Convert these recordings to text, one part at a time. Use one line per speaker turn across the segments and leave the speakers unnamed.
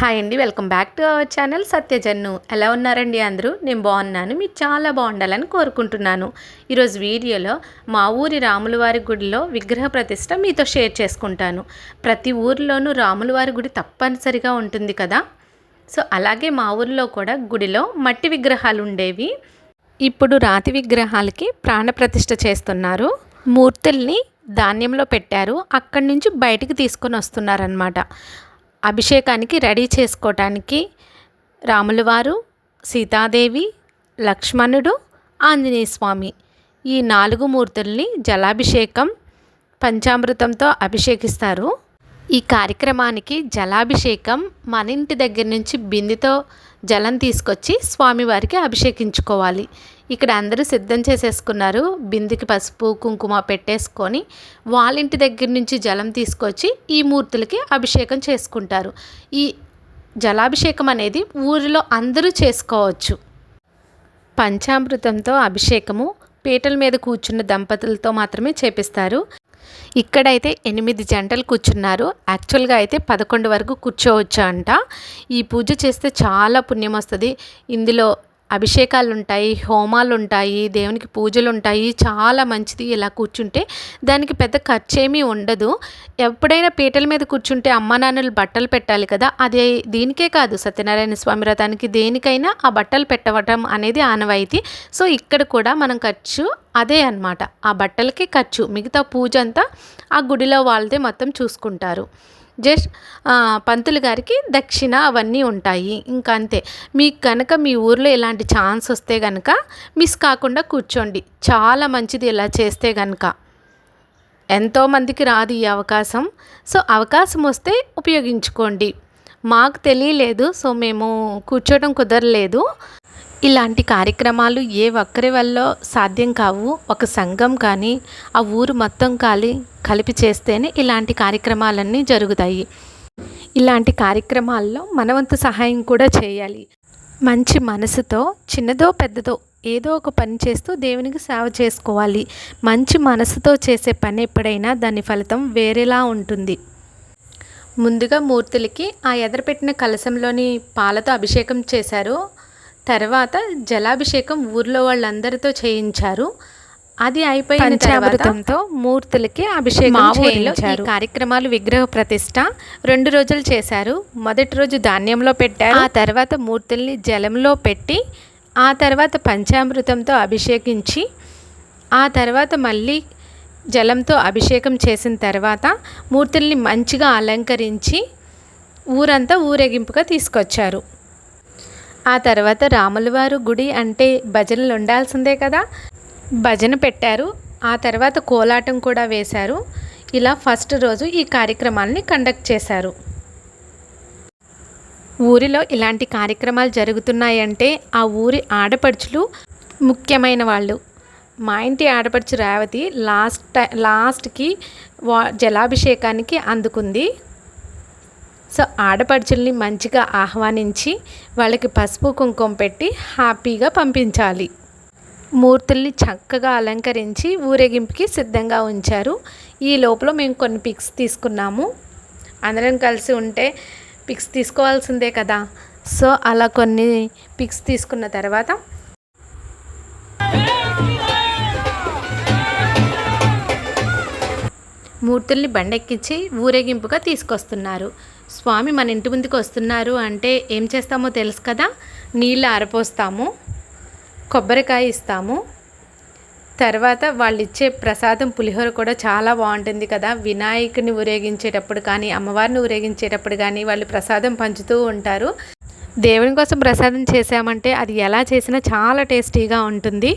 Hi అండి welcome back to our channel సత్యజన్ను ఎలా ఉన్నారండి అందరూ? నేను బాగున్నాను మీరు చాలా బాగుండాలని కోరుకుంటున్నాను. ఈరోజు వీడియోలో మా ఊరి రాములవారి గుడిలో విగ్రహ ప్రతిష్ట మీతో షేర్ చేసుకుంటాను. ప్రతి ఊరిలోనూ రాములవారి గుడి తప్పనిసరిగా ఉంటుంది కదా? సో అలాగే మా ఊరిలో కూడా గుడిలో మట్టి విగ్రహాలు ఉండేవి. ఇప్పుడు రాతి విగ్రహాలకి ప్రాణప్రతిష్ఠ చేస్తున్నారు. మూర్తుల్ని ధాన్యంలో పెట్టారు. అక్కడి నుంచి బయటికి తీసుకొని వస్తున్నారనమాట అభిషేకానికి రెడీ చేసుకోవటానికి రాములవారు సీతాదేవి లక్ష్మణుడు ఆంజనేయ స్వామి. ఈ నాలుగు మూర్తుల్ని జలాభిషేకం పంచామృతంతో అభిషేకిస్తారు. ఈ కార్యక్రమానికి జలాభిషేకం మన ఇంటి దగ్గర నుంచి బిందెతో జలం తీసుకొచ్చి స్వామివారికి అభిషేకించుకోవాలి. ఇక్కడ అందరూ సిద్ధం చేసేసుకున్నారు. బిందెకి పసుపు కుంకుమ పెట్టేసుకొని వాళ్ళ ఇంటి దగ్గర నుంచి జలం తీసుకొచ్చి ఈ మూర్తులకి అభిషేకం చేసుకుంటారు. ఈ జలాభిషేకం అనేది ఊరిలో అందరూ చేసుకోవచ్చు. పంచామృతంతో అభిషేకము పీటల మీద కూర్చున్న దంపతులతో మాత్రమే చేపిస్తారు. ఇక్కడైతే ఎనిమిది జంటలు కూర్చున్నారు. యాక్చువల్గా అయితే పదకొండు వరకు కూర్చోవచ్చు అంట ఈ పూజ చేస్తే చాలా పుణ్యం వస్తుంది. ఇందులో అభిషేకాలు ఉంటాయి హోమాలు ఉంటాయి దేవునికి పూజలు ఉంటాయి చాలా మంచిది ఇలా కూర్చుంటే. దానికి పెద్ద ఖర్చు ఏమీ ఉండదు. ఎప్పుడైనా పీటల మీద కూర్చుంటే అమ్మ నాన్నలు బట్టలు పెట్టాలి కదా అదే దీనికే కాదు సత్యనారాయణ స్వామి వ్రతానికి దేనికైనా ఆ బట్టలు పెట్టవటం అనేది ఆనవాయితీ. సో ఇక్కడ కూడా మనం ఖర్చు అదే అనమాట ఆ బట్టలకే ఖర్చు మిగతా పూజ అంతా ఆ గుడిలో వాళ్ళదే మొత్తం చూసుకుంటారు. జస్ట్ పంతులు గారికి దక్షిణ అవన్నీ ఉంటాయి. ఇంకా అంతే. మీకు కనుక మీ ఊర్లో ఇలాంటి ఛాన్స్ వస్తే కనుక మిస్ కాకుండా కూర్చోండి. చాలా మంచిది ఇలా చేస్తే కనుక ఎంతోమందికి రాదు ఈ అవకాశం. సో అవకాశం వస్తే ఉపయోగించుకోండి. మాకు తెలియలేదు సో మేము కూర్చోవడం కుదరలేదు. ఇలాంటి కార్యక్రమాలు ఏ ఒక్కరి వల్ల సాధ్యం కావు? ఒక సంఘం కానీ ఆ ఊరు మొత్తం కాలి కలిపి చేస్తేనే ఇలాంటి కార్యక్రమాలన్నీ జరుగుతాయి. ఇలాంటి కార్యక్రమాల్లో మనవంతు సహాయం కూడా చేయాలి. మంచి మనసుతో చిన్నదో పెద్దదో ఏదో ఒక పని చేస్తూ దేవునికి సేవ చేసుకోవాలి. మంచి మనసుతో చేసే పని ఎప్పుడైనా దాని ఫలితం వేరేలా ఉంటుంది. ముందుగా మూర్తులకి ఆ ఎదరపెట్టిన కలశంలోని పాలతో అభిషేకం చేశారు. తర్వాత జలాభిషేకం ఊర్లో వాళ్ళందరితో చేయించారు. అది అయిపోయిన పంచామృతంతో మూర్తులకి అభిషేకం చేయించారు. కార్యక్రమాలు విగ్రహ ప్రతిష్ట రెండు రోజులు చేశారు. మొదటి రోజు ధాన్యంలో పెట్టారు. ఆ తర్వాత మూర్తుల్ని జలంలో పెట్టి ఆ తర్వాత పంచామృతంతో అభిషేకించి ఆ తర్వాత మళ్ళీ జలంతో అభిషేకం చేసిన తర్వాత మూర్తుల్ని మంచిగా అలంకరించి ఊరంతా ఊరేగింపుగా తీసుకొచ్చారు. ఆ తర్వాత రాములవారు గుడి అంటే భజనలు ఉండాల్సిందే కదా. భజన పెట్టారు. ఆ తర్వాత కోలాటం కూడా వేశారు. ఇలా ఫస్ట్ రోజు ఈ కార్యక్రమాల్ని కండక్ట్ చేశారు. ఊరిలో ఇలాంటి కార్యక్రమాలు జరుగుతున్నాయంటే ఆ ఊరి ఆడపడుచులు ముఖ్యమైన వాళ్ళు. మా ఇంటి ఆడపడుచు రేవతి లాస్ట్ లాస్ట్కి వా జలాభిషేకానికి అందుకుంది. సో ఆడపడుచుల్ని మంచిగా ఆహ్వానించి వాళ్ళకి పసుపు కుంకుమ పెట్టి హ్యాపీగా పంపించాలి. మూర్తుల్ని చక్కగా అలంకరించి ఊరేగింపుకి సిద్ధంగా ఉంచారు. ఈ లోపల మేము కొన్ని పిక్స్ తీసుకున్నాము. అందరం కలిసి ఉంటే పిక్స్ తీసుకోవాల్సిందే కదా. సో అలా కొన్ని పిక్స్ తీసుకున్న తర్వాత మూర్తుల్ని బండెక్కించి ఊరేగింపుగా తీసుకొస్తున్నారు. స్వామి మన ఇంటి ముందుకు వస్తున్నారు అంటే ఏం చేస్తామో తెలుసు కదా? నీళ్ళు ఆరపోస్తాము కొబ్బరికాయ ఇస్తాము. తర్వాత వాళ్ళు ఇచ్చే ప్రసాదం పులిహోర కూడా చాలా బాగుంటుంది కదా? వినాయకుని ఊరేగించేటప్పుడు కానీ అమ్మవారిని ఊరేగించేటప్పుడు కానీ వాళ్ళు ప్రసాదం పంచుతూ ఉంటారు. దేవుని కోసం ప్రసాదం చేసామంటే అది ఎలా చేసినా చాలా టేస్టీగా ఉంటుంది.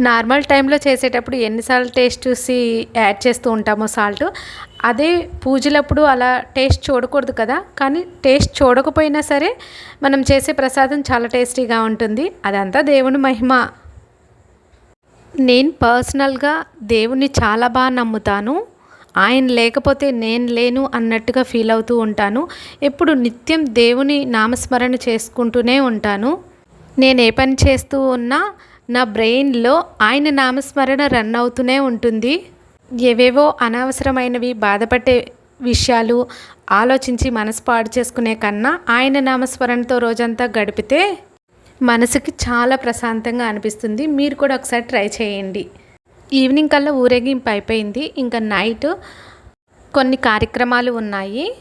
నార్మల్ టైంలో చేసేటప్పుడు ఎన్నిసార్లు టేస్ట్ చూసి యాడ్ చేస్తూ ఉంటామో సాల్ట్. అదే పూజలప్పుడు అలా టేస్ట్ చూడకూడదు కదా. కానీ టేస్ట్ చూడకపోయినా సరే మనం చేసే ప్రసాదం చాలా టేస్టీగా ఉంటుంది. అదంతా దేవుని మహిమ. నేను పర్సనల్గా దేవుణ్ణి చాలా బాగా నమ్ముతాను. ఆయన లేకపోతే నేను లేను అన్నట్టుగా ఫీల్ అవుతూ ఉంటాను. ఎప్పుడు నిత్యం దేవుని నామస్మరణ చేసుకుంటూనే ఉంటాను. నేను ఏ పని చేస్తూ ఉన్నా నా బ్రెయిన్లో ఆయన నామస్మరణ రన్ అవుతూనే ఉంటుంది. ఏవేవో అనవసరమైనవి బాధపడే విషయాలు ఆలోచించి మనసు పాడు చేసుకునే కన్నా ఆయన నామస్మరణతో రోజంతా గడిపితే మనసుకి చాలా ప్రశాంతంగా అనిపిస్తుంది. మీరు కూడా ఒకసారి ట్రై చేయండి. ఈవినింగ్ కల్లా ఊరేగింపు అయిపోయింది. ఇంకా నైట్ కొన్ని కార్యక్రమాలు ఉన్నాయి.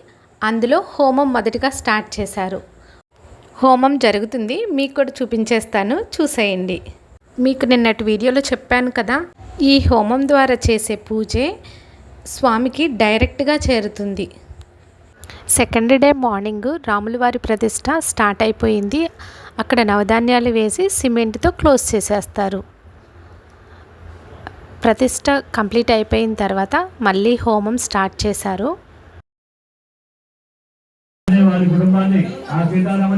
అందులో హోమం మొదటిగా స్టార్ట్ చేశారు. హోమం జరుగుతుంది. మీకు కూడా చూపించేస్తాను. చూసేయండి. మీకు నిన్నటి వీడియోలో చెప్పాను కదా ఈ హోమం ద్వారా చేసే పూజే స్వామికి డైరెక్ట్గా చేరుతుంది. సెకండ్ డే మార్నింగ్ రాములవారి ప్రతిష్ట స్టార్ట్ అయిపోయింది. అక్కడ నవధాన్యాలు వేసి సిమెంట్తో క్లోజ్ చేసేస్తారు. ప్రతిష్ట కంప్లీట్ అయిపోయిన తర్వాత మళ్ళీ హోమం స్టార్ట్ చేశారు.
వారి కుటుంబాన్ని ఆ సీతారామ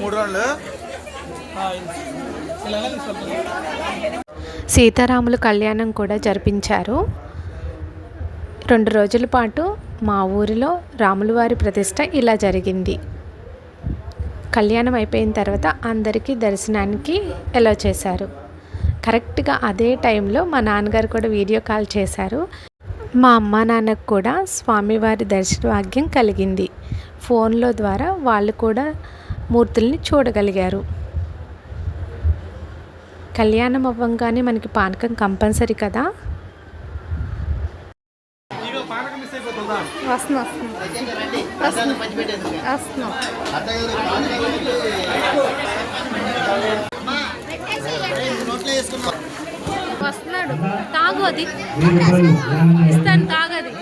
మూడు రోజులు
సీతారాముల కళ్యాణం కూడా జరిపించారు. రెండు రోజుల పాటు మా ఊరిలో రాములవారి ప్రతిష్ట ఇలా జరిగింది. కళ్యాణం అయిపోయిన తర్వాత అందరికీ దర్శనానికి ఎలా చేశారు. కరెక్ట్గా అదే టైంలో మా నాన్నగారు కూడా వీడియో కాల్ చేశారు. మా అమ్మ నాన్నకు కూడా స్వామివారి దర్శన భాగ్యం కలిగింది. ఫోన్లో ద్వారా వాళ్ళు కూడా మూర్తుల్ని చూడగలిగారు. కళ్యాణం అవ్వంగానే మనకి పానకం కంపల్సరీ కదా? వస్తున్నా వస్తున్నా వస్తున్నాడు. తాగు అది. ఇస్తాను తాగది.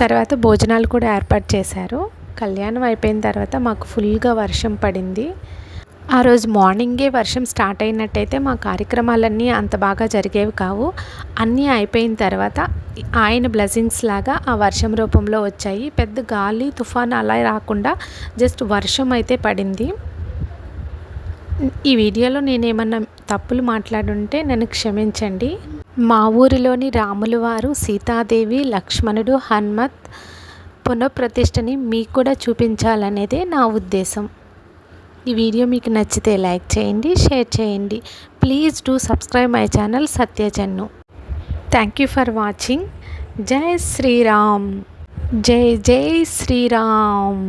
తర్వాత భోజనాలు కూడా ఏర్పాటు చేశారు. కళ్యాణం అయిపోయిన తర్వాత మాకు ఫుల్గా వర్షం పడింది. ఆ రోజు మార్నింగే వర్షం స్టార్ట్ అయినట్టయితే మా కార్యక్రమాలన్నీ అంత బాగా జరిగేవి కావు. అన్నీ అయిపోయిన తర్వాత ఆయన బ్లెస్సింగ్స్ లాగా ఆ వర్షం రూపంలో వచ్చాయి. పెద్ద గాలి తుఫాన్ అలా రాకుండా జస్ట్ వర్షం అయితే పడింది. ఈ వీడియోలో నేనేమన్నా తప్పులు మాట్లాడుంటే నన్ను క్షమించండి. మా ఊరిలోని రాములు వారు సీతాదేవి లక్ష్మణుడు హనుమత్ పునఃప్రతిష్టని మీకు కూడా చూపించాలనేదే నా ఉద్దేశం. ఈ వీడియో మీకు నచ్చితే లైక్ చేయండి షేర్ చేయండి. Please do subscribe my channel సత్యజన్ను thank you for watching జై శ్రీరామ్ జై జై శ్రీరామ్